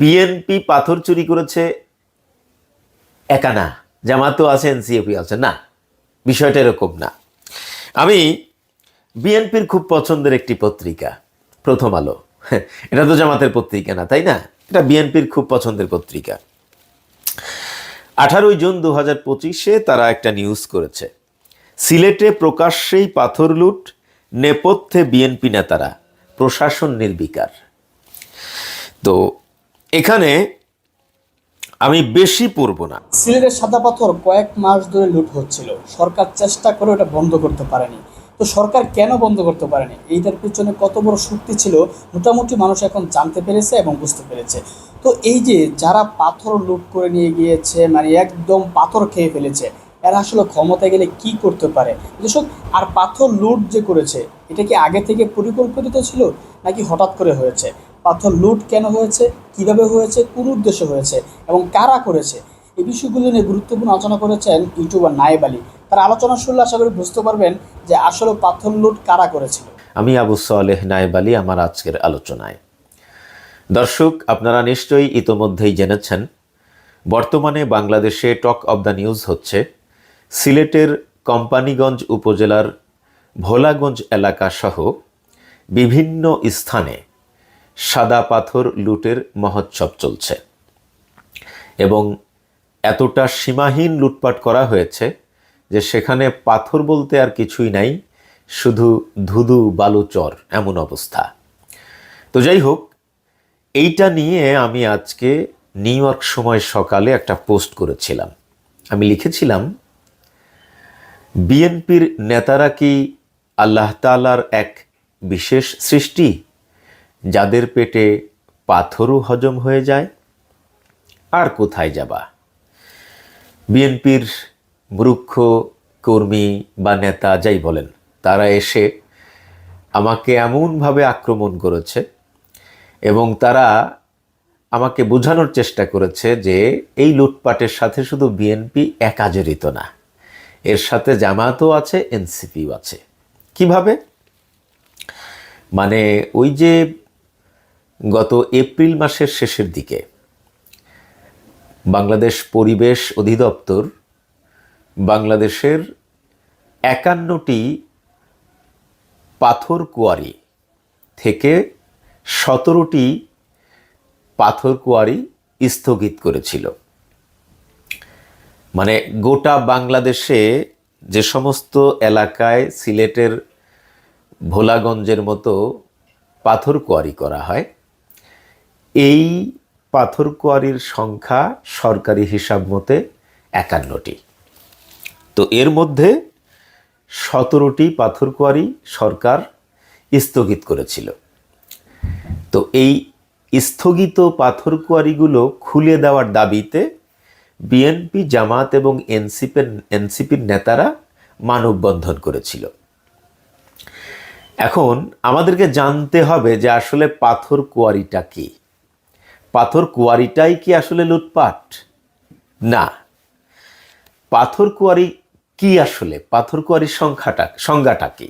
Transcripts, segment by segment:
BNP পাথর চুরি করেছে, একা না। জামাতও আছে এনসিএপি আছে। না, বিষয়টা এরকম না। আমি বিএনপির খুব পছন্দের একটি পত্রিকা, প্রথম আলো। এটা তো জামাতের পত্রিকা না, তাই না? এটা বিএনপির খুব পছন্দের পত্রিকা। আঠারোই জুন দু হাজার পঁচিশে তারা একটা নিউজ করেছে। সিলেটে প্রকাশ্যেই পাথর লুট, নেপথ্যে বিএনপি নেতারা, প্রশাসন নির্বিকার। তো এখানে আমি বেশি পড়ব না। সিলেটের সাদা পাথর কয়েক মাস ধরে লুট হচ্ছিল। সরকার চেষ্টা করে এটা বন্ধ করতে পারেনি। তো সরকার কেন বন্ধ করতে পারেনি? এইটার পিছনে কত বড় শক্তি ছিল মোটামুটি মানুষ এখন জানতে পেরেছে এবং বুঝতে পেরেছে। তো এই যে যারা পাথর লুট করে নিয়ে গিয়েছে মানে একদম পাথর খেয়ে ফেলেছে, এরা আসলে ক্ষমতায় গেলে কি করতে পারে? দর্শক, আর পাথর লুট যে করেছে, এটা কি আগে থেকে পরিকল্পিত ছিল নাকি হঠাৎ করে হয়েছে? পাথর লুট কেন হয়েছে, কীভাবে হয়েছে, কোন উদ্দেশ্যে হয়েছে এবং কারা করেছে, এই বিষয়গুলো নিয়ে গুরুত্বপূর্ণ আলোচনা করেছেন ইউটিউবার নায়েব আলী। তার আলোচনা শুনলে আশা করি বুঝতে পারবেন যে আসলে পাথর লুট কারা করেছিল। আমি আবু সালেহ নায়েব আলী, আমার আজকের আলোচনায়। দর্শক, আপনারা নিশ্চয়ই ইতোমধ্যেই জেনেছেন, বর্তমানে বাংলাদেশে টক অব দ্য নিউজ হচ্ছে, সিলেটের কোম্পানিগঞ্জ উপজেলার ভোলাগঞ্জ এলাকা সহ বিভিন্ন স্থানে সাদা পাথর লুটের মহোৎসব চলছে। এবং এতটা সীমাহীন লুটপাট করা হয়েছে যে সেখানে পাথর বলতে আর কিছুই নাই, শুধু ধুধু বালুচর এমন অবস্থা। তো যাই হোক, এইটা নিয়ে আমি আজকে নিউ ইয়র্ক সময় সকালে একটা পোস্ট করেছিলাম। আমি লিখেছিলাম, বিএনপির নেতারা কি আল্লাহ তালার এক বিশেষ সৃষ্টি? যাদের পেটে পাথরও হজম হয়ে যায়, আর কোথায় যাবা? বিএনপির মূর্খ কর্মী বা নেতা যাই বলেন, তারা এসে আমাকে এমনভাবে আক্রমণ করেছে এবং তারা আমাকে বোঝানোর চেষ্টা করেছে যে এই লুটপাটের সাথে শুধু বিএনপি একা জড়িত না, এর সাথে জামাতও আছে, এনসিপিও আছে। কীভাবে? মানে ওই যে গত এপ্রিল মাসের শেষের দিকে বাংলাদেশ পরিবেশ অধিদপ্তর বাংলাদেশের একান্নটি পাথর কুয়ারি থেকে সতেরোটি পাথর কুয়ারি স্থগিত করেছিল। মানে গোটা বাংলাদেশে যে সমস্ত এলাকায় সিলেটের ভোলাগঞ্জের মতো পাথর কোয়ারি করা হয় এই পাথর কোয়ারির সংখ্যা সরকারি হিসাব মতে একান্নটি। তো এর মধ্যে সতেরোটি পাথর কোয়ারি সরকার স্থগিত করেছিল। তো এই স্থগিত পাথর কোয়ারিগুলো খুলে দেওয়ার দাবিতে বিএনপি, জামাত এবং এনসিপির এনসিপির নেতারা মানববন্ধন করেছিল। এখন আমাদেরকে জানতে হবে যে আসলে পাথর কুয়ারিটা কি? পাথর কুয়ারিটাই কি আসলে লুটপাট? না। পাথর কুয়ারি কি আসলে? পাথর কুয়ারির সংখ্যাটা, সংজ্ঞাটা কি?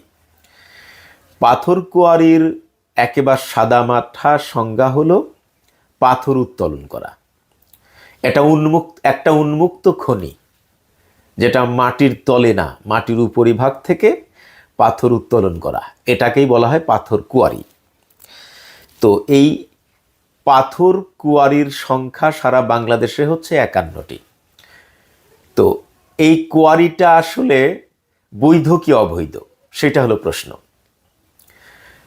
পাথর কুয়ারির একেবারে সাদামাঠা সংজ্ঞা হলো পাথর উত্তোলন করা। এটা উন্মুক্ত, একটা উন্মুক্ত খনি, যেটা মাটির তলে না, মাটির উপরিভাগ থেকে পাথর উত্তোলন করা। এটাকেই বলা হয় পাথর কুয়ারি। তো এই পাথর কুয়ারির সংখ্যা সারা বাংলাদেশে হচ্ছে একান্নটি। তো এই কুয়ারিটা আসলে বৈধ কি অবৈধ? সেটা হলো প্রশ্ন।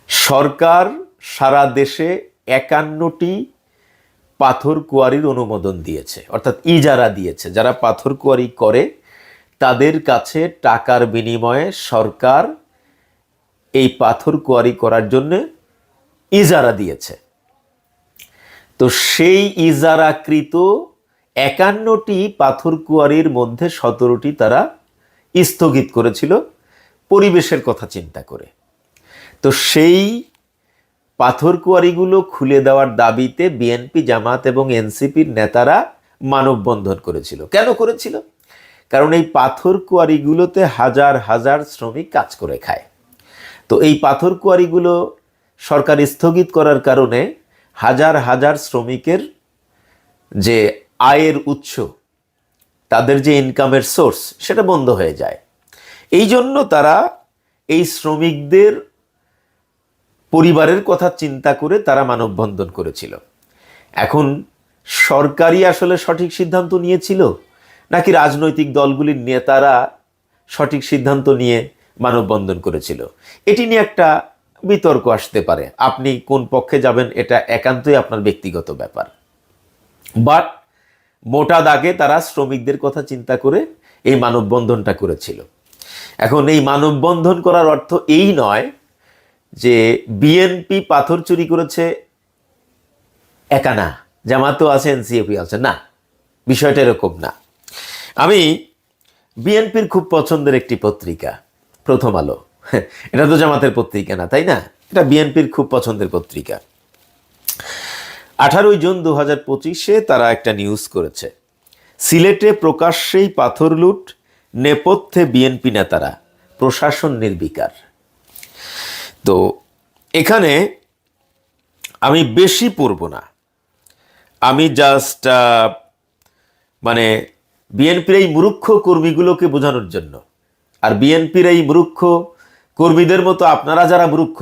সরকার সারা দেশে একান্নটি পাথর কুয়ারির অনুমোদন দিয়েছে। অর্থাৎ ইজারা দিয়েছে। যারা পাথর কুয়ারি করে, তাদের কাছে টাকার বিনিময়ে সরকার এই পাথর কুয়ারি করার জন্য ইজারা দিয়েছে। তো সেই ইজারাকৃত একান্নটি পাথর কুয়ারির মধ্যে সতেরোটি তারা স্থগিত করেছিল পরিবেশের কথা চিন্তা করে। তো সেই পাথর কুয়ারিগুলো খুলে দেওয়ার দাবিতে বিএনপি, জামাত এবং এনসিপির নেতারা মানববন্ধন করেছিল। কেন করেছিল? কারণ এই পাথর কুয়ারিগুলোতে হাজার হাজার শ্রমিক কাজ করে খায়। তো এই পাথর কুয়ারিগুলো সরকার স্থগিত করার কারণে হাজার হাজার শ্রমিকের যে আয়ের উৎস, তাদের যে ইনকামের সোর্স সেটা বন্ধ হয়ে যায়। এই জন্য তারা এই শ্রমিকদের পরিবারের কথা চিন্তা করে তারা মানববন্ধন করেছিল। এখন সরকারই আসলে সঠিক সিদ্ধান্ত নিয়েছিল, নাকি রাজনৈতিক দলগুলির নেতারা সঠিক সিদ্ধান্ত নিয়ে মানববন্ধন করেছিল? এটি নিয়ে একটা বিতর্ক আসতে পারে। আপনি কোন পক্ষে যাবেন এটা একান্তই আপনার ব্যক্তিগত ব্যাপার। বাট মোটা দাগে তারা শ্রমিকদের কথা চিন্তা করে এই মানববন্ধনটা করেছিল। এখন এই মানববন্ধন করার অর্থ এই নয় যে বিএনপি পাথর চুরি করেছে, একা না। জামাতও আছে এনসিএপি আছে। না, বিষয়টা এরকম না। আমি বিএনপির খুব পছন্দের একটি পত্রিকা, প্রথম আলো। এটা তো জামাতের পত্রিকা না, তাই না? এটা বিএনপির খুব পছন্দের পত্রিকা। আঠারোই জুন দু হাজার পঁচিশে তারা একটা নিউজ করেছে। সিলেটে প্রকাশ্যেই পাথর লুট, নেপথ্যে বিএনপি নেতারা, প্রশাসন নির্বিকার। তো এখানে আমি বেশি পড়ব না। আমি জাস্ট মানে বিএনপির এই মূর্খ কর্মীগুলোকে বোঝানোর জন্য। আর বিএনপির এই মূর্খ কর্মীদের মতো আপনারা যারা মূর্খ,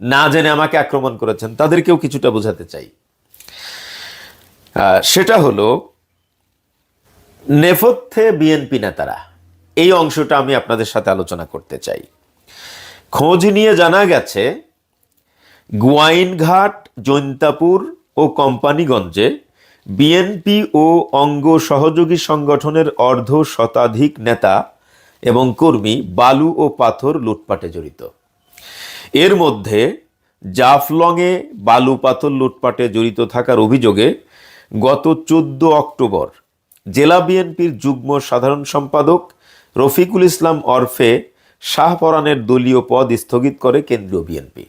না জেনে আমাকে আক্রমণ করেছেন, তাদেরকেও কিছুটা বোঝাতে চাই। সেটা হলো, নেপথ্যে বিএনপি নেতারা, এই অংশটা আমি আপনাদের সাথে আলোচনা করতে চাই। খোঁজ নিয়ে জানা গেছে, গোয়াইনঘাট, জৈন্তাপুর ও কোম্পানিগঞ্জে বিএনপি ও অঙ্গ সহযোগী সংগঠনের অর্ধ শতাধিক নেতা এবং কর্মী বালু ও পাথর লুটপাটে জড়িত। এর মধ্যে জাফলংয়ে বালু পাথর লুটপাটে জড়িত থাকার অভিযোগে গত চোদ্দ অক্টোবর জেলা বিএনপির যুগ্ম সাধারণ সম্পাদক রফিকুল ইসলাম অরফে শাহপরানের দলীয় পদ স্থগিত করে কেন্দ্রীয় বিএনপি।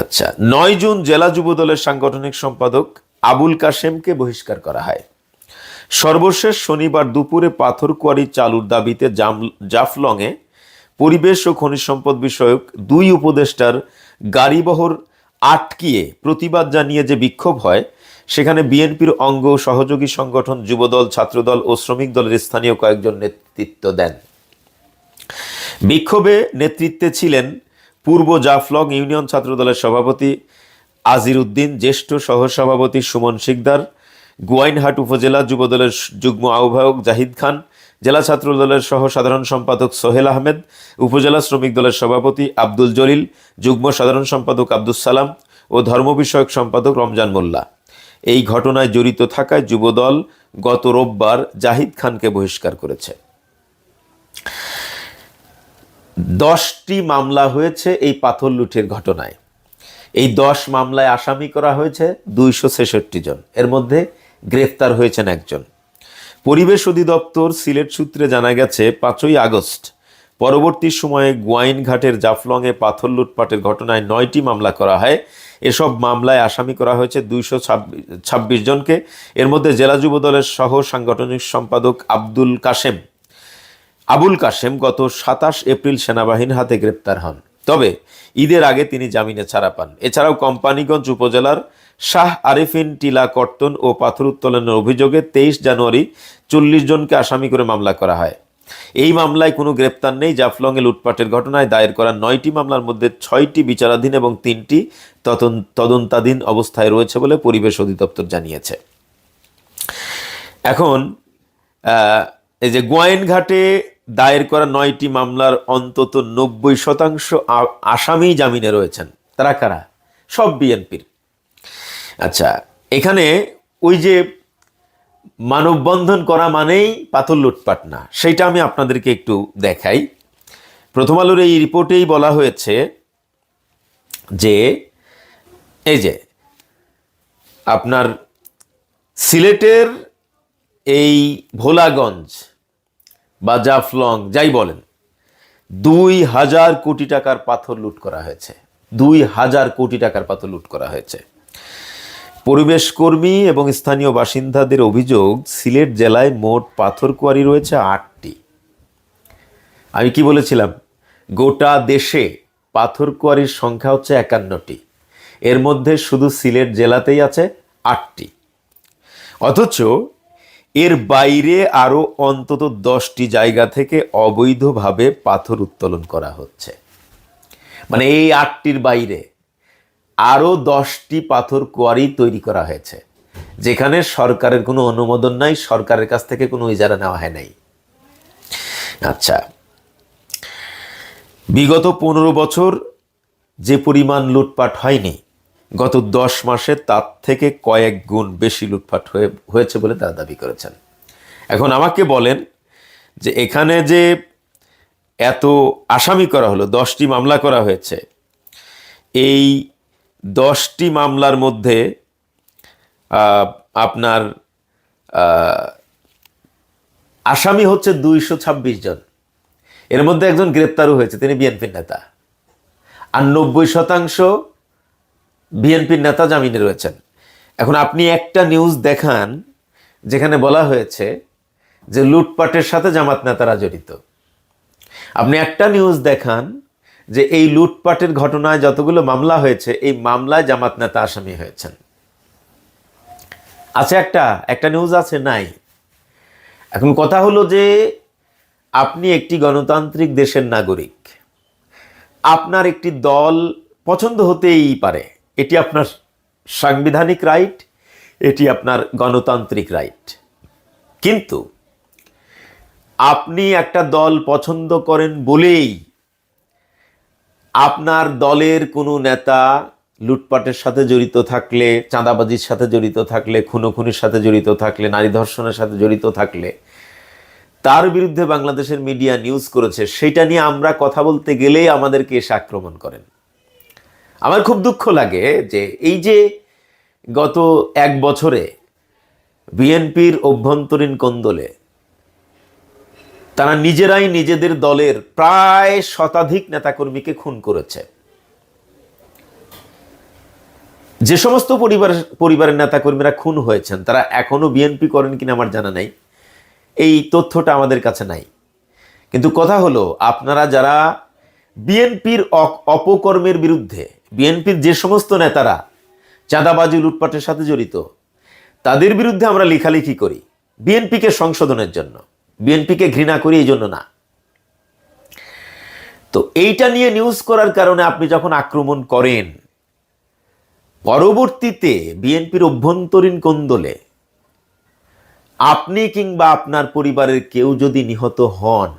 আচ্ছা নয় জুন জেলা যুব দলের সাংগঠনিক সম্পাদক আবুল কাশেমকে বহিষ্কার করা হয়। সর্বশেষ শনিবার দুপুরে পাথর কোয়ারি চালুর দাবিতে জাফলংয়ে পরিবেশ ও খনিজ সম্পদ বিষয়ক দুই উপদেষ্টার গাড়িবহর আটকিয়ে প্রতিবাদ জানিয়ে যে বিক্ষোভ হয়, সেখানে বিএনপির অঙ্গ সহযোগী সংগঠন, যুবদল, ছাত্রদল ও শ্রমিক দলের স্থানীয় কয়েকজন নেতৃত্ব দেন। বিক্ষোভে নেতৃত্বে ছিলেন পূর্ব জাফলং ইউনিয়ন ছাত্রদলের সভাপতি আজির উদ্দিন, জ্যেষ্ঠ সহসভাপতি সুমন শিকদার গোয়াইনহাট উপজেলা যুবদলের যুগ্ম আহ্বায়ক জাহিদ খান, জেলা ছাত্রদলের সহ সাধারণ সম্পাদক সোহেল আহমেদ, উপজেলা শ্রমিক দলের সভাপতি আব্দুল জলিল, যুগ্ম সাধারণ সম্পাদক আব্দুস সালাম ও ধর্ম বিষয়ক সম্পাদক রমজান মোল্লা। এই ঘটনায় জড়িত থাকায় যুবদল গত রোববার জাহিদ খানকে বহিষ্কার করেছে। দশটি মামলা হয়েছে এই পাথর লুটের ঘটনায়। এই দশ মামলায় আসামি করা হয়েছে দুইশো ছেষট্টি জন। এর মধ্যে গ্রেফতার হয়েছেন একজন। পরিবেশ অধিদপ্তর সিলেট সূত্রে জানা গেছে, পাঁচই আগস্ট পরবর্তী সময়ে গোয়াইনঘাটের জাফলংয়ে পাথর লুটপাটের ঘটনায় নয়টি মামলা করা হয়। এসব মামলায় আসামি করা হয়েছে দুইশো ছাব্বিশ জনকে। এর মধ্যে জেলা যুব দলের সহ সাংগঠনিক সম্পাদক আব্দুল কাশেম। আবুল কাশেম গত সাতাশ এপ্রিল সেনাবাহিনীর হাতে গ্রেপ্তার হন। তবে ঈদের আগে তিনি জামিনে ছাড়া পান। এছাড়াও কোম্পানিগঞ্জ উপজেলার শাহ আরিফিন টিলা কর্তন ও পাথর উত্তোলনের অভিযোগে তেইশ জানুয়ারি চল্লিশ জনকে আসামি করে মামলা করা হয়। এই মামলায় কোনো গ্রেপ্তার নেই, জাফলংয়ে লুটপাটের ঘটনায় দায়ের করা নয়টি মামলার মধ্যে ছয়টি বিচারাধীন এবং তিনটি তদন- তদন্তাধীন অবস্থায় রয়েছে বলে পরিবেশ অধিদপ্তর জানিয়েছে। এখন এই যে গোয়াইনঘাটে দায়ের করা নয়টি মামলার অন্তত নব্বই শতাংশ আসামি জামিনে রয়েছেন। তারা কারা? সব বিএনপির। আচ্ছা এখানে ওই যে মানববন্ধন করা মানেই পাথর লুটপাট না, সেইটা আমি আপনাদেরকে একটু দেখাই। প্রথম আলোর এই রিপোর্টেই বলা হয়েছে যে, এই যে, আপনার সিলেটের এই ভোলাগঞ্জ বা জাফলং, যাই বলেন, দুই হাজার কোটি টাকার পাথর লুট করা হয়েছে, দুই হাজার কোটি টাকার পাথর লুট করা হয়েছে। পরিবেশ কর্মী এবং স্থানীয় বাসিন্দাদের অভিযোগ, সিলেট জেলায় মোট পাথর কোয়ারি রয়েছে আটটি। আমি কি বলেছিলাম? গোটা দেশে পাথর কোয়ারির সংখ্যা হচ্ছে একান্নটি। এর মধ্যে শুধু সিলেট জেলাতেই আছে আটটি। অথচ এর বাইরে আরও অন্তত দশটি জায়গা থেকে অবৈধভাবে পাথর উত্তোলন করা হচ্ছে। মানে এই আটটির বাইরে আরও দশটি পাথর কোয়ারি তৈরি করা হয়েছে, যেখানে সরকারের কোনো অনুমোদন নাই, সরকারের কাছ থেকে কোনো ইজারা নেওয়া হয় নাই। আচ্ছা বিগত পনেরো বছর যে পরিমাণ লুটপাট হয়নি, গত দশ মাসে তার থেকে কয়েক গুণ বেশি লুটপাট হয়ে, হয়েছে বলে তারা দাবি করেছেন। এখন আমাকে বলেন যে এখানে যে এত আসামি করা হলো, দশটি মামলা করা হয়েছে, এই দশটি মামলার মধ্যে আপনার আসামি হচ্ছে দুইশো ছাব্বিশ জন। এর মধ্যে একজন গ্রেপ্তারও হয়েছে, তিনি বিএনপির নেতা। আর নব্বই শতাংশ বিএনপির নেতা জামিনে রয়েছেন। এখন আপনি একটা নিউজ দেখান, যেখানে বলা হয়েছে যে লুটপাটের সাথে জামাত নেতারা জড়িত। আপনি একটা নিউজ দেখান যে এই লুটপাটের ঘটনায় যতগুলো মামলা হয়েছে, এই মামলায় জামাত নেতা আসামি হয়েছেন। আছে একটা একটা নিউজ আছে, নাই। এখন কথা হলো যে আপনি একটি গণতান্ত্রিক দেশের নাগরিক। আপনার একটি দল পছন্দ হতেই পারে। এটি আপনার সাংবিধানিক রাইট এটি আপনার গণতান্ত্রিক রাইট কিন্তু আপনি একটা দল পছন্দ করেন বলেই আপনার দলের কোনো নেতা লুটপাটের সাথে জড়িত থাকলে, চাঁদাবাজির সাথে জড়িত থাকলে, খুনোখুনির সাথে জড়িত থাকলে, নারী ধর্ষণের সাথে জড়িত থাকলে, তার বিরুদ্ধে বাংলাদেশের মিডিয়া নিউজ করেছে, সেটা নিয়ে আমরা কথা বলতে গেলেই আমাদেরকে এসে আক্রমণ করেন। আমার খুব দুঃখ লাগে যে এই যে গত এক বছরে বিএনপির অভ্যন্তরীণ কোন্দলে তারা নিজেরাই নিজেদের দলের প্রায় শতাধিক নেতাকর্মীকে খুন করেছে। যে সমস্ত পরিবার, পরিবারের নেতাকর্মীরা খুন হয়েছেন, তারা এখনও বিএনপি করেন কিনা আমার জানা নাই। এই তথ্যটা আমাদের কাছে নাই। কিন্তু কথা হলো, আপনারা যারা বিএনপির অপকর্মের বিরুদ্ধে, বিএনপির যে সমস্ত নেতারা চাঁদাবাজি লুটপাটের সাথে জড়িত, তাদের বিরুদ্ধে আমরা লেখালেখি করি, বিএনপিকে সংশোধনের জন্য। বিএনপিকে ঘৃণা করি এই জন্য না। তো এইটা নিয়ে নিউজ করার কারণে আপনি যখন আক্রমণ করেন, পরবর্তীতে বিএনপির অভ্যন্তরীণ কোন্দলে আপনি কিংবা আপনার পরিবারের কেউ যদি নিহত হন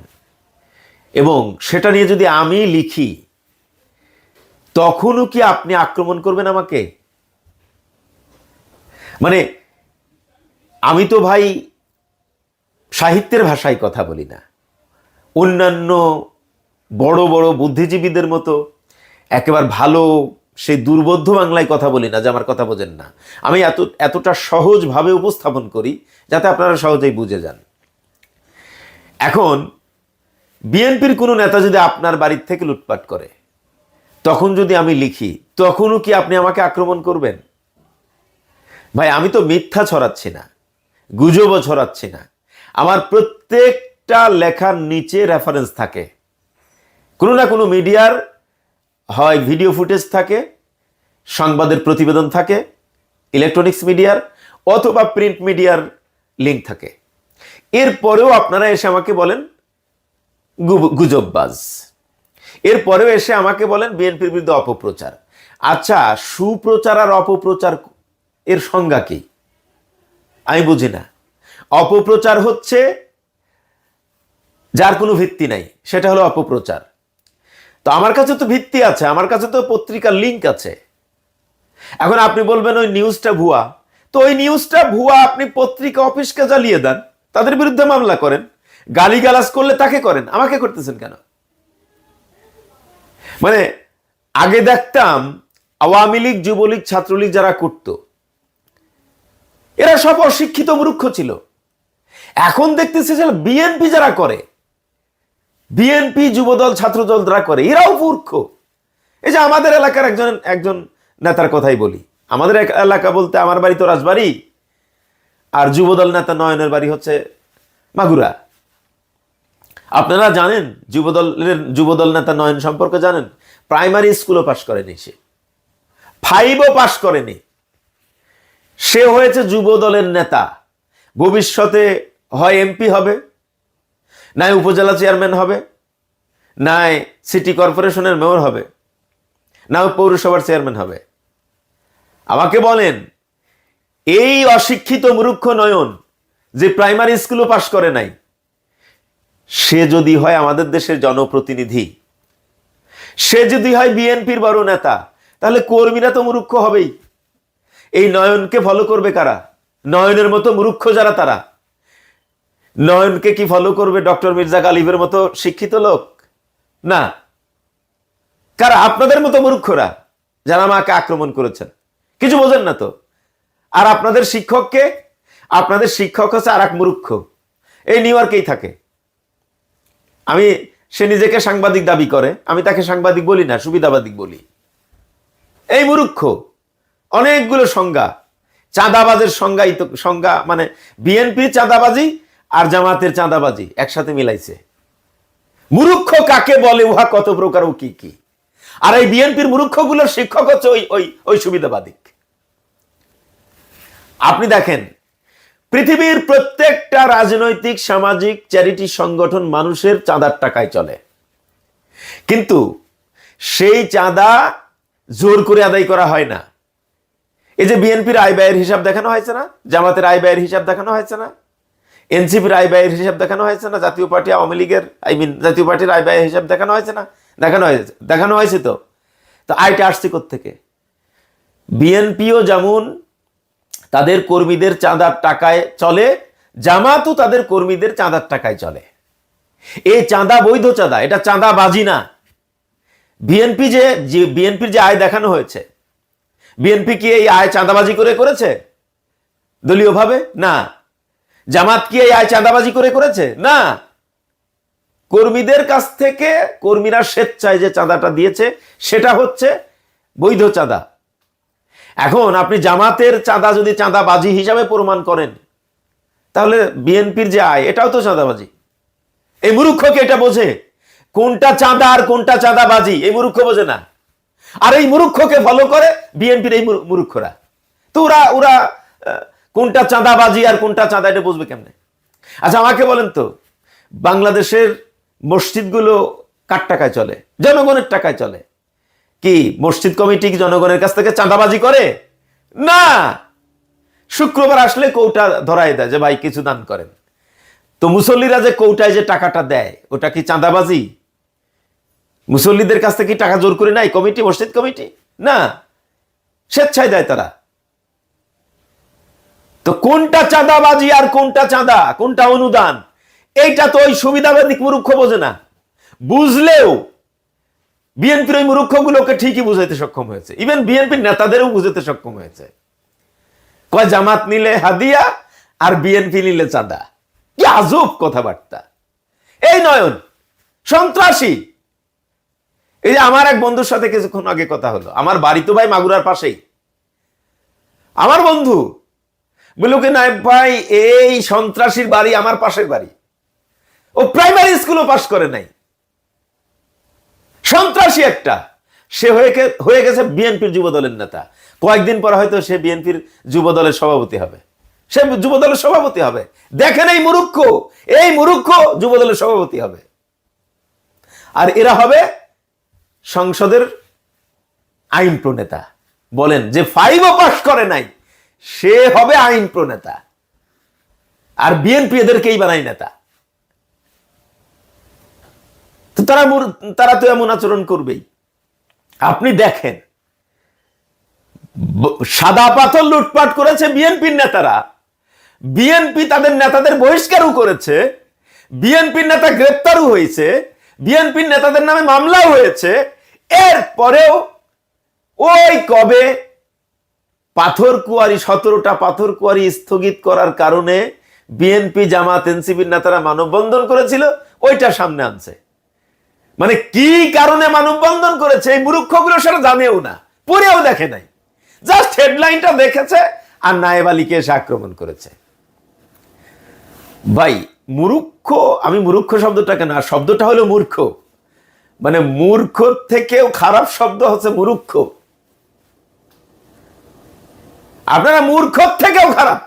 এবং সেটা নিয়ে যদি আমি লিখি, তখনও কি আপনি আক্রমণ করবেন আমাকে? মানে আমি তো ভাই সাহিত্যের ভাষায় কথা বলি না। অন্যান্য বড় বড় বুদ্ধিজীবীদের মতো একেবারে ভালো সেই দুর্বোধ্য বাংলায় কথা বলি না যে আমার কথা বোঝেন না। আমি এত, এতটা সহজভাবে উপস্থাপন করি যাতে আপনারা সহজেই বুঝে যান। এখন, বিএনপির কোনো নেতা যদি আপনার বাড়ির থেকে লুটপাট করে, তখন যদি আমি লিখি, তখনও কি আপনি আমাকে আক্রমণ করবেন? ভাই, আমি তো মিথ্যা ছড়াচ্ছি না, গুজবও ছড়াচ্ছি না। আমার প্রত্যেকটা লেখার নিচে রেফারেন্স থাকে। কোনো না কোনো মিডিয়ার হয় ভিডিও ফুটেজ থাকে, সংবাদের প্রতিবেদন থাকে ইলেকট্রনিক্স মিডিয়ার অথবা প্রিন্ট মিডিয়ার লিঙ্ক থাকে। এরপরেও আপনারা এসে আমাকে বলেন গুজববাজ। এরপরেও এসে আমাকে বলেন, বিএনপির বিরুদ্ধে অপপ্রচার। আচ্ছা সুপ্রচার আর অপপ্রচার এর সংজ্ঞা কি? আমি বুঝি না। অপপ্রচার হচ্ছে, যার কোনো ভিত্তি নাই, সেটা হলো অপপ্রচার। তো আমার কাছে তো ভিত্তি আছে, আমার কাছে তো পত্রিকার লিঙ্ক আছে। এখন আপনি বলবেন ওই নিউজটা ভুয়া, তো ওই নিউজটা ভুয়া আপনি পত্রিকা অফিসকে জ্বালিয়ে দেন, তাদের বিরুদ্ধে মামলা করেন, গালিগালাজ করলে তাকে করেন, আমাকে করতেছেন কেন? মানে আগে দেখতাম আওয়ামী লীগ, যুবলীগ, ছাত্রলীগ যারা করত, এরা সব অশিক্ষিত মূর্খ ছিল। এখন দেখতেছি যে বিএনপি যারা করে বিএনপি যুবদল, ছাত্রদল যারা করে, এরাও মূর্খ। এই যে আমাদের এলাকার একজন একজন নেতার কথাই বলি। আমাদের এলাকা বলতে আমার বাড়ি তো রাজবাড়ি, আর যুবদল নেতা নয়নের বাড়ি হচ্ছে মাগুরা। আপনারা জানেন, যুবদলের, যুবদল নেতা নয়ন সম্পর্কে জানেন? প্রাইমারি স্কুলও পাশ করেনি সে। ফাইভও পাশ করেনি। সে হয়েছে যুবদলের নেতা। ভবিষ্যতে হয় এমপি হবে, নাই উপজেলা চেয়ারম্যান হবে, নাই সিটি কর্পোরেশনের মেয়র হবে না পৌরসভার চেয়ারম্যান হবে। আমাকে বলেন, এই অশিক্ষিত মূর্খ নয়ন যে প্রাইমারি স্কুলও পাশ করে নাই, সে যদি হয় আমাদের দেশের জনপ্রতিনিধি, সে যদি হয় বিএনপির বড় নেতা, তাহলে কর্মীরা তো মূর্খ হবেই। এই নয়নকে ফলো করবে কারা? নয়নের মতো মূর্খ যারা তারা। নয়নকে কি ফলো করবে ডক্টর মির্জা গালিবের মতো শিক্ষিত লোক? না। কারা? আপনাদের মতো মূর্খরা যারা আমাকে আক্রমণ করেছেন। কিছু বোঝেন না তো? আর আপনাদের শিক্ষককে? আপনাদের শিক্ষক হচ্ছে আর এক মূর্খ। এই নিউ ইয়র্কেই থাকে। আমি, সে নিজেকে সাংবাদিক দাবি করে, আমি তাকে সাংবাদিক বলি না, সুবিধাবাদিক বলি। এই মূর্খ, অনেকগুলো সংজ্ঞা, চাঁদাবাজের সংজ্ঞাই তো সংজ্ঞা মানে বিএনপির চাঁদাবাজি আর জামাতের চাঁদাবাজি একসাথে মিলাইছে। মূর্খ কাকে বলে উহা কত প্রকার ও কি কি? আর এই বিএনপির মূর্খগুলোর শিক্ষক হচ্ছে ওই ওই ওই সুবিধাবাদিক আপনি দেখেন, পৃথিবীর প্রত্যেকটা রাজনৈতিক, সামাজিক, চ্যারিটি সংগঠন মানুষের চাঁদার টাকায় চলে। কিন্তু সেই চাঁদা জোর করে আদায় করা হয় না। এই যে বিএনপির আয় ব্যয়ের হিসাব দেখানো হয়েছে না? জামাতের আয় ব্যয়ের হিসাব দেখানো হয়েছে না? এনসিপির আয় ব্যয়ের হিসাব দেখানো হয়েছে না? জাতীয় পার্টি আওয়ামী লীগের আই মিন জাতীয় পার্টির আয় ব্যয়ের হিসাব দেখানো হয়েছে না? দেখানো হয়েছে দেখানো হয়েছে তো। তো আয়টা আসছে থেকে বিএনপিও যেমন তাদের কর্মীদের চাঁদার টাকায় চলে, জামাতও তাদের কর্মীদের চাঁদার টাকায় চলে। এই চাঁদা বৈধ চাঁদা, এটা চাঁদাবাজি না। বিএনপি যে, বিএনপির যে আয় দেখানো হয়েছে, বিএনপি কি এই আয় চাঁদাবাজি করে করেছে? দলীয়ভাবে? না। জামাত কি এই আয় চাঁদাবাজি করে করেছে? না। কর্মীদের কাছ থেকে কর্মীরা স্বেচ্ছায় যে চাঁদাটা দিয়েছে, সেটা হচ্ছে বৈধ চাঁদা। এখন আপনি জামাতের চাঁদা যদি চাঁদাবাজি হিসাবে প্রমাণ করেন, তাহলে বিএনপির যে আয়, এটাও তো চাঁদাবাজি। এই মূর্খকে এটা বোঝে। কোনটা চাঁদা আর কোনটা চাঁদাবাজি, এই মূর্খ বোঝে না। আর এই মূর্খকে ফলো করে বিএনপির এই মূর- মূর্খরা। তো ওরা ওরা কোনটা চাঁদাবাজি আর কোনটা চাঁদা, এটা বুঝবে কেমনে? আচ্ছা আমাকে বলেন তো, বাংলাদেশের মসজিদগুলো কার টাকায় চলে? জনগণের টাকায় চলে। কি মসজিদ কমিটি কি জনগণের কাছ থেকে চাঁদাবাজি করে? না! শুক্রবার আসলে কৌটা ধরাই দেয় যে, ভাই, কিছু দান করেন। তো মুসল্লিরা যে কৌটায় যে টাকাটা দেয়, ওটা কি চাঁদাবাজি? মুসল্লিদের কাছ থেকে টাকা জোর করে নাই কমিটি, মসজিদ কমিটি? না। স্বেচ্ছায় দেয় তারা। তো কোনটা চাঁদাবাজি আর কোনটা চাঁদা? কোনটা অনুদান? এইটা তো ওই সুবিধাবাদী মূর্খ বোঝে না। বুঝলেও বিএনপির ওই মূর্খগুলোকে ঠিকই বুঝাইতে সক্ষম হয়েছে। ইভেন বিএনপির নেতাদেরও বুঝাতে সক্ষম হয়েছে। কয় জামাত নিলে হাদিয়া আর বিএনপি নিলে চাঁদা। কি আজব কথাবার্তা। এই নয়ন, সন্ত্রাসী। এই যে আমার এক বন্ধুর সাথে কিছুক্ষণ আগে কথা হলো। আমার বাড়ি তো ভাই মাগুরার পাশেই। আমার বন্ধু বলল কি নায়ক ভাই, এই সন্ত্রাসীর বাড়ি আমার পাশের বাড়ি। ও প্রাইমারি স্কুলও পাশ করে নাই। সন্ত্রাসী একটা। সে হয়ে হয়ে গেছে বিএনপির যুব দলের নেতা। কয়েকদিন পর হয়তো সে বিএনপির যুব দলের সভাপতি হবে। সে যুব দলের সভাপতি হবে। দেখেন এই মুরুক্ষ এই মুরুক্ষ যুব দলের সভাপতি হবে। আর এরা হবে সংসদের আইন প্রণেতা বলেন যে ফাইভও পাশ করে নাই। সে হবে আইন প্রণেতা। আর বিএনপি এদেরকেই বানাই নেতা। তো তারা তারা তো এমন আচরণ করবেই। আপনি দেখেন সাদা পাথর লুটপাট করেছে বিএনপির নেতারা। বিএনপি তাদের নেতাদের বহিষ্কারও করেছে। বিএনপির নেতা গ্রেপ্তারও হয়েছে। বিএনপির নেতাদের নামে মামলাও হয়েছে। এরপরেও ওই কবে পাথর কুয়ারি, সতেরোটা পাথর কুয়ারি স্থগিত করার কারণে বিএনপি, জামাত, এনসিপির নেতারা মানববন্ধন করেছিল, ওইটা সামনে আনছে। মানে কি কারণে মানববন্ধন করেছে, এই মূর্খগুলো সেটা জানেও না, পড়েও দেখে নাই। জাস্ট হেডলাইনটা দেখেছে আর নায়েব আলীকে এসে আক্রমণ করেছে। ভাই, মূর্খ, আমি মূর্খ শব্দটা কেন শব্দটা হলো মূর্খ। মানে মূর্খ থেকেও খারাপ শব্দ হচ্ছে মূর্খ। আপনারা মূর্খ থেকেও খারাপ।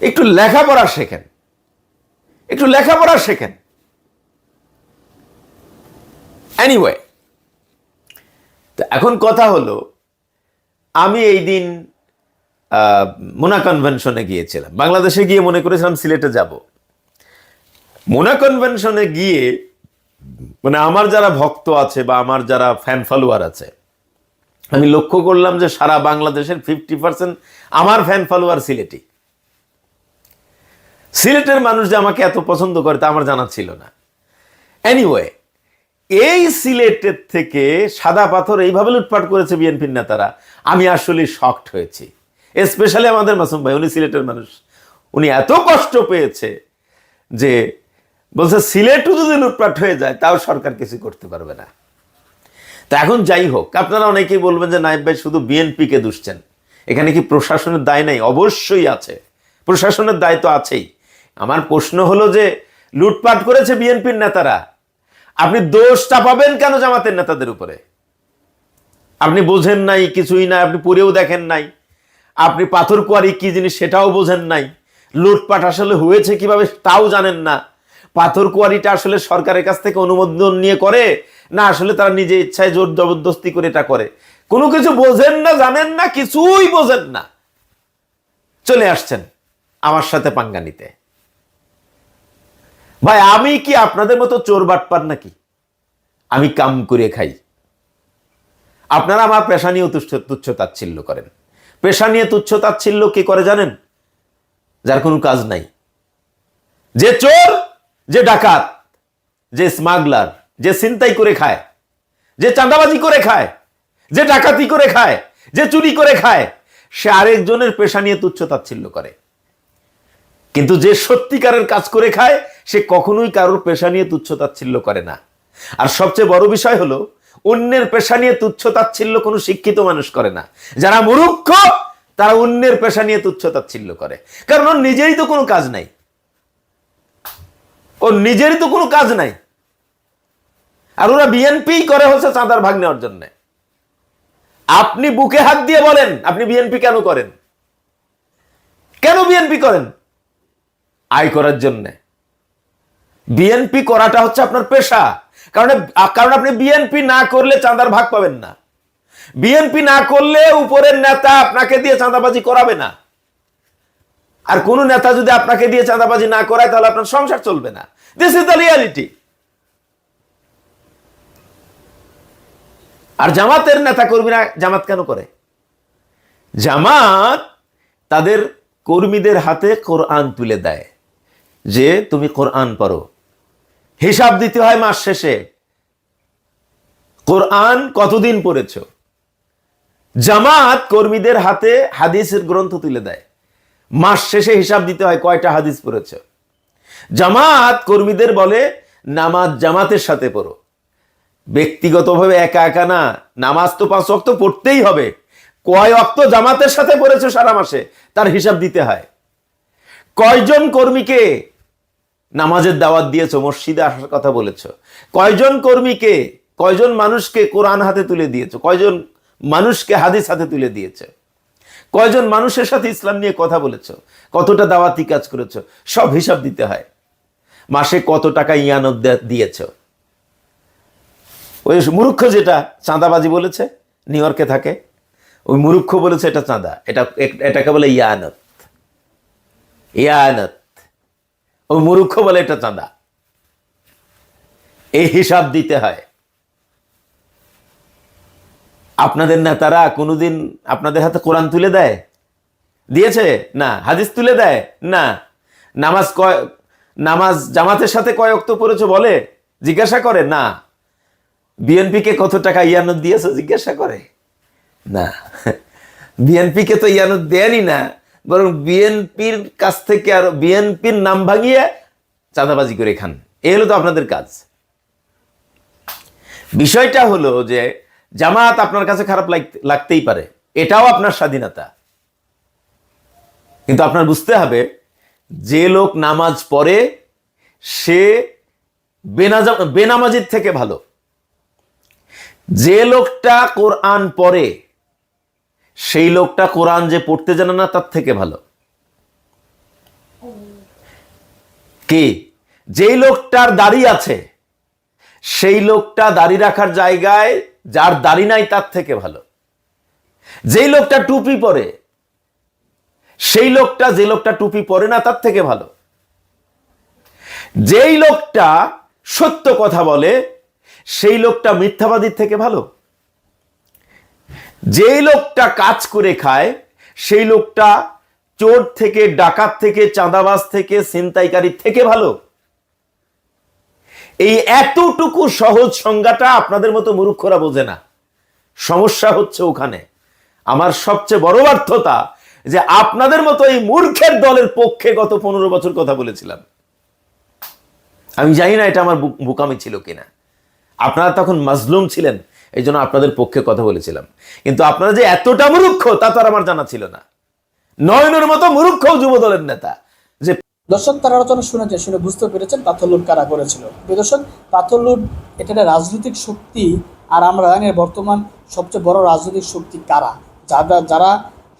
একটু লেখাপড়া শেখেন। একটু লেখাপড়া শেখেন। এনিওয়ে তো এখন কথা হলো, আমি এই দিন মোনা কনভেনশনে গিয়েছিলাম। বাংলাদেশে গিয়ে মনে করেছিলাম সিলেটে যাব। মোনা কনভেনশনে গিয়ে মানে আমার যারা ভক্ত আছে বা আমার যারা ফ্যান ফলোয়ার আছে আমি লক্ষ্য করলাম যে সারা বাংলাদেশের ফিফটি পার্সেন্ট আমার ফ্যান ফলোয়ার সিলেটি। সিলেটের মানুষ যে আমাকে এত পছন্দ করে তা আমার জানা ছিল না। এনিওয়ে এই সিলেটের থেকে সাদা পাথর এইভাবে লুটপাট করেছে বিএনপির নেতারা, আমি আসলে শক্ট হয়েছি। স্পেশালি আমাদের মাসুম ভাই, উনি সিলেটের মানুষ। উনি এত কষ্ট পেয়েছে যে বলছে, সিলেটও যদি লুটপাট হয়ে যায়, তাও সরকার কিছু করতে পারবে না। তা এখন যাই হোক, আপনারা অনেকেই বলবেন যে নাইব ভাই শুধু বিএনপিকে দুষছেন। এখানে কি প্রশাসনের দায় নেই? অবশ্যই আছে। প্রশাসনের দায় তো আছেই। আমার প্রশ্ন হলো যে, লুটপাট করেছে বিএনপির নেতারা। আপনি দোষটা পাবেন কেন জামাতের নেতাদের উপরে? আপনি বোঝেন নাই, কিছুই না আপনি পড়েও দেখেন নাই। আপনি পাথর কুয়ারি কি জিনিস সেটাও বোঝেন নাই। লুটপাট আসলে হয়েছে কীভাবে তাও জানেন না। পাথর কুয়ারিটা আসলে সরকারের কাছ থেকে অনুমোদন নিয়ে করে না, আসলে তারা নিজে ইচ্ছায় জোর জবরদস্তি করে এটা করে। কোনো কিছু বোঝেন না, জানেন না, কিছুই বোঝেন না। চলে আসছেন আমার সাথে পাঙ্গা নিতে ভাই, আমি কি আপনাদের মতো চোর বাটপার নাকি? আমি কাম করে খাই। আপনারা আমার পেশা নিয়ে তুচ্ছ তুচ্ছ তাচ্ছিল্য করেন। পেশা নিয়ে তুচ্ছ তাচ্ছিল্য কি করে জানেন? যার কোনো কাজ নাই। যে চোর, যে ডাকাত, যে স্মাগলার যে ছিনতাই করে খায়, যে চাঁদাবাজি করে খায়, যে ডাকাতি করে খায়, যে চুরি করে খায়, সে আরেকজনের পেশা নিয়ে তুচ্ছ তাচ্ছিল্য করে। কিন্তু যে সত্যিকারের কাজ করে খায়, সে কখনোই কারোর পেশা নিয়ে তুচ্ছ তাচ্ছিল্য করে না। আর সবচেয়ে বড় বিষয় হলো, অন্যের পেশা নিয়ে তুচ্ছ তাচ্ছিল্য কোনো শিক্ষিত মানুষ করে না। যারা মূর্খ, তারা অন্যের পেশা নিয়ে তুচ্ছ তাচ্ছিল্য করে। কারণ ওর নিজেরই তো কোনো কাজ নাই। ওর নিজেরই তো কোনো কাজ নাই। আর ওরা বিএনপি করে হচ্ছে চাঁদার ভাগ নেওয়ার জন্য। আপনি বুকে হাত দিয়ে বলেন, আপনি বিএনপি কেন করেন? কেন বিএনপি করেন? আয় করার জন্য। বিএনপি করাটা হচ্ছে আপনার পেশা। কারণ কারণ আপনি বিএনপি না করলে চাঁদার ভাগ পাবেন না। বিএনপি না করলে উপরের নেতা আপনাকে দিয়ে চাঁদাবাজি করাবে না। আর কোন নেতা যদি আপনাকে দিয়ে চাঁদাবাজি না করায়, তাহলে আপনার সংসার চলবে না। দিস ইজ দ্য রিয়ালিটি আর জামাতের নেতা কর্মীরা জামাত কেন করে? জামাত তাদের কর্মীদের হাতে কোরআন তুলে দেয় যে, তুমি কোরআন পড়ো। হিসাব দিতে হয় মাস শেষে, কোরআন কতদিন পড়েছ? জামাত কর্মীদের হাতে হাদিসের গ্রন্থ তুলে দেয়। মাস শেষে হিসাব দিতে হয় কয়টা হাদিস পড়েছ? জামাত কর্মীদের বলে, নামাজ জামাতের সাথে পড়ো। ব্যক্তিগতভাবে একা একা না, নামাজ তো পাঁচ অক্ত পড়তেই হবে। কয় অক্ত জামাতের সাথে পড়েছো সারা মাসে? তার হিসাব দিতে হয়। কয়জন কর্মীকে নামাজের দাওয়াত দিয়েছ, মসজিদে আসার কথা বলেছ? কয়জন কর্মীকে, কয়জন মানুষকে কোরআন হাতে তুলে দিয়েছ? কয়জন মানুষকে হাদিস হাতে তুলে দিয়েছে? কয়জন মানুষের সাথে ইসলাম নিয়ে কথা বলেছ? কতটা দাওয়াতি কাজ করেছ? সব হিসাব দিতে হয়। মাসে কত টাকা ইয়ানত দিয়েছ? ওই মুরুক্ষ যেটা চাঁদাবাজি বলেছে নিউ ইয়র্কে থাকে, ওই মুরুক্ষ বলেছে এটা চাঁদা, এটা এটাকে বলে ইয়ানত ইয়ানত, ওই মুরুক্ষ বলে এটা চাঁদা। এই হিসাব দিতে হয়। আপনাদের নেতারা কোনোদিন আপনাদের হাতে কোরআন তুলে দেয়? দিয়েছে? না। হাদিস তুলে দেয়? না। নামাজ কয়, নামাজ জামাতের সাথে কয় অক্ত পড়েছো বলে? জিজ্ঞাসা করে? না। বিএনপিকে কত টাকা ইয়ানত দিয়েছে জিজ্ঞাসা করে? না। বিএনপিকে তো ইয়ানত দেয়নি না, বরং বিএনপির কাছ থেকে আর বিএনপির নাম ভাঙিয়ে চাঁদাবাজি করে খান। এ হলো তো আপনাদের কাজ। বিষয়টা হলো যে জামাত আপনার কাছে খারাপ লাগ- লাগতেই পারে। এটাও আপনার স্বাধীনতা। কিন্তু আপনার বুঝতে হবে, যে লোক নামাজ পড়ে, সে বেনামাজির থেকে ভালো। যে লোকটা কোরআন পড়ে, সেই লোকটা কোরআন যে পড়তে জানে না, তার থেকে ভালো। কি? যেই লোকটার দাড়ি আছে, সেই লোকটা দাড়ি রাখার জায়গায়, যার দাড়ি নাই, তার থেকে ভালো। যেই লোকটা টুপি পরে, সেই লোকটা যে লোকটা টুপি পরে না, তার থেকে ভালো। যেই লোকটা সত্য কথা বলে সেই লোকটা মিথ্যাবাদীর থেকে ভালো? যেই লোকটা কাজ করে খায়, সেই লোকটা চোর থেকে, ডাকাত থেকে, চাঁদাবাজ থেকে, ছিনতাইকারী থেকে ভালো? এই এতটুকু সহজ সংজ্ঞাটা আপনাদের মতো মূর্খরা বোঝে না। সমস্যা হচ্ছে ওখানে। আমার সবচেয়ে বড় ব্যর্থতা যে আপনাদের মতো এই মূর্খের দলের পক্ষে গত পনেরো বছর কথা বলেছিলাম। আমি জানি না এটা আমার বোকামি ছিল কিনা। আপনারা তখন মাজলুম ছিলেন, এই জন্য আপনাদের পক্ষে কথা বলেছিলাম। কিন্তু আপনারা যে এতটা মূর্খ, তা তো আর আমার জানা ছিল না। নয়নের মতো মূর্খ যুব দলের নেতা, যে দর্শক, তার আলোচনা শুনেছে, শুনে বুঝতে পেরেছেন পাথর লুট কারা করেছিল। দর্শক পাথর লুট এটা রাজনৈতিক শক্তি, আর আমরা জানি বর্তমান সবচেয়ে বড় রাজনৈতিক শক্তি কারা। যারা যারা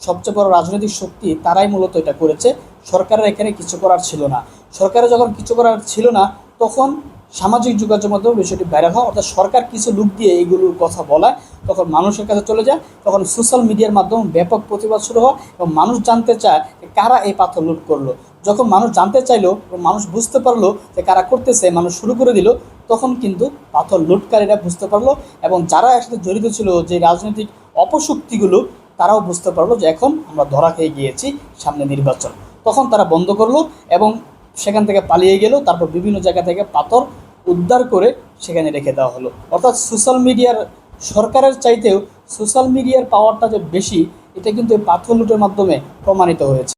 সবচেয়ে বড় রাজনৈতিক শক্তি, তারাই মূলত এটা করেছে। সরকারের এখানে কিছু করার ছিল না। সরকারের যখন কিছু করার ছিল না, তখন সামাজিক যোগাযোগ মাধ্যমে বিষয়টি বেড়ে হয়, অর্থাৎ সরকার কিছু লুক দিয়ে এইগুলোর কথা বলায়, তখন মানুষের কাছে চলে যায়, তখন সোশ্যাল মিডিয়ার মাধ্যমে ব্যাপক প্রতিবাদ শুরু হয় এবং মানুষ জানতে চায় কারা এই পাথর লুট করল। যখন মানুষ জানতে চাইলো মানুষ বুঝতে পারল যে কারা করতেছে, মানুষ শুরু করে দিল, তখন কিন্তু পাথর লুটকারীরা বুঝতে পারল এবং যারা একসাথে জড়িত ছিল যে রাজনৈতিক অপশক্তিগুলো, তারাও বুঝতে পারল যে এখন আমরা ধরা খেয়ে গিয়েছি সামনে নির্বাচন। তখন তারা বন্ধ করল এবং সেখান থেকে পালিয়ে গেল, তারপর বিভিন্ন জায়গা থেকে পাথর উদ্ধার করে সেখানে রেখে দেওয়া হলো। অর্থাৎ সোশ্যাল মিডিয়ার সরকারের চাইতেও সোশ্যাল মিডিয়ার পাওয়ারটা যে বেশি, এটা কিন্তু এই পাথর লুটের মাধ্যমে প্রমাণিত হয়েছে।